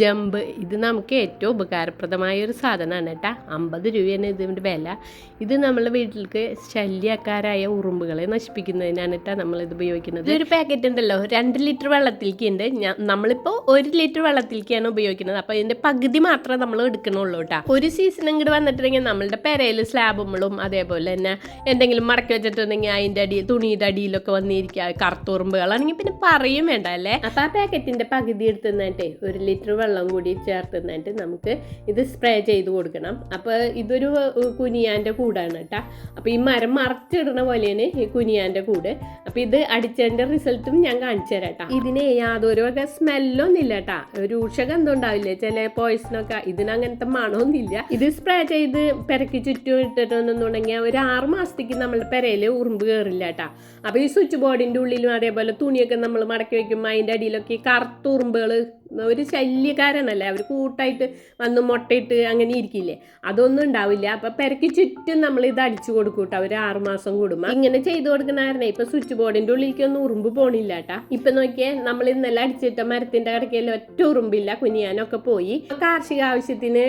Jump. ഇത് നമുക്ക് ഏറ്റവും ഉപകാരപ്രദമായ ഒരു സാധനമാണ് കേട്ടോ. അമ്പത് രൂപയാണ് ഇതിന്റെ വില. ഇത് നമ്മളെ വീട്ടിലേക്ക് ശല്യക്കാരായ ഉറുമ്പുകളെ നശിപ്പിക്കുന്നതിനാണ് കേട്ടോ ഇത് ഉപയോഗിക്കുന്നത്. ഇതൊരു പാക്കറ്റ് ഉണ്ടല്ലോ. രണ്ട് ലിറ്റർ വെള്ളത്തിലേക്ക് ഉണ്ട്. നമ്മളിപ്പോൾ ഒരു ലിറ്റർ വെള്ളത്തിലേക്കാണ് ഉപയോഗിക്കുന്നത്. അപ്പോൾ ഇതിന്റെ പകുതി മാത്രമേ നമ്മൾ എടുക്കണുള്ളൂ കേട്ടോ. ഒരു സീസൺ ഇങ്ങോട്ട് വന്നിട്ടുണ്ടെങ്കിൽ നമ്മളുടെ പെരയിൽ സ്ലാബുകളും അതേപോലെ തന്നെ എന്തെങ്കിലും മടക്കി വെച്ചിട്ടുണ്ടെങ്കിൽ അതിന്റെ അടി തുണിയുടെ അടിയിലൊക്കെ വന്നിരിക്കുക കറുത്തുറുമ്പുകളാണെങ്കിൽ പിന്നെ പറയും വേണ്ട അല്ലേ? അപ്പോൾ ആ പാക്കറ്റിന്റെ പകുതി എടുത്തു തന്നിട്ട് ഒരു ലിറ്റർ വെള്ളം കൂടി ചേർത്ത് നിന്നിട്ട് നമുക്ക് ഇത് സ്പ്രേ ചെയ്ത് കൊടുക്കണം. അപ്പോൾ ഇതൊരു കുനിയാന്റെ കൂടാണ് കേട്ടോ. അപ്പോൾ ഈ മരം മറച്ചിടുന്ന പോലെയാണ് ഈ കുനിയാന്റെ കൂട്. അപ്പോൾ ഇത് അടിച്ചതിന്റെ റിസൾട്ടും ഞാൻ കാണിച്ചു തരാം കേട്ടോ. ഇതിന് യാതൊരു വക സ്മെല്ലൊന്നും ഇല്ല കേട്ടോ. എന്തോ ഉണ്ടാവില്ലേ? ചില പോയിസണൊക്കെ ഇതിനങ്ങനത്തെ മണമൊന്നുമില്ല ഇത് സ്പ്രേ ചെയ്ത് പെരക്കി ചുറ്റും ഇട്ടിട്ടുണ്ടെന്നുണ്ടെങ്കിൽ ഒരു ആറ് മാസത്തേക്ക് നമ്മുടെ പെരയിൽ ഉറുമ്പ് കയറില്ല കേട്ടോ. അപ്പോൾ ഈ സ്വിച്ച് ബോർഡിന്റെ ഉള്ളിലും അതേപോലെ തുണിയൊക്കെ നമ്മൾ മടക്കി വെക്കുമ്പോൾ അതിന്റെ അടിയിലൊക്കെ കറുത്ത ഉറുമ്പുകൾ ഒരു ശല്യക്കാരനല്ലേ? അവർ കൂട്ടായിട്ട് വന്ന് മുട്ടയിട്ട് അങ്ങനെ ഇരിക്കില്ലേ? അതൊന്നും ഉണ്ടാവില്ല. അപ്പൊ പെരക്ക് ചുറ്റും നമ്മൾ ഇത് അടിച്ചു കൊടുക്കും കേട്ടോ ഒരു ആറുമാസം കൂടുമ്പോൾ ഇങ്ങനെ ചെയ്തു കാരണം ഇപ്പൊ സ്വിച്ച് ബോർഡിന്റെ ഉള്ളിലേക്കൊന്നും ഉറുമ്പ് പോണില്ല കേട്ടാ ഇപ്പൊ നോക്കിയേ നമ്മൾ ഇന്നലെ അടിച്ചിട്ട മരത്തിന്റെ കിടക്കയിൽ ഒറ്റ ഉറുമ്പില്ല. കുനിയാനൊക്കെ പോയി. കാർഷിക ആവശ്യത്തിന്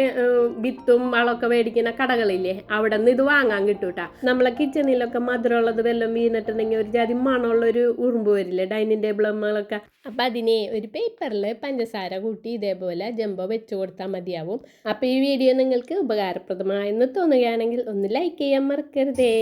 വിത്തും വളമൊക്കെ മേടിക്കുന്ന കടകളില്ലേ? അവിടെ നിന്ന് ഇത് വാങ്ങാൻ കിട്ടും കേട്ടാ നമ്മളെ കിച്ചണിലൊക്കെ മധുരമുള്ളത് വെല്ലം വീണിട്ടുണ്ടെങ്കിൽ ഒരു ജാതി മണമുള്ള ഒരു ഉറുമ്പ് വരില്ലേ? ഡൈനിങ് ടേബിൾ നമ്മളൊക്കെ അപ്പൊ അതിനെ ഒരു പേപ്പറിൽ പഞ്ചസാര കൂട്ടി ഇതേപോലെ ജമ്പോ വെച്ച് കൊടുത്താൽ മതിയാവും. അപ്പോൾ ഈ വീഡിയോ നിങ്ങൾക്ക് ഉപകാരപ്രദമായെന്ന് തോന്നുകയാണെങ്കിൽ ഒന്ന് ലൈക്ക് ചെയ്യാൻ മറക്കരുതേ.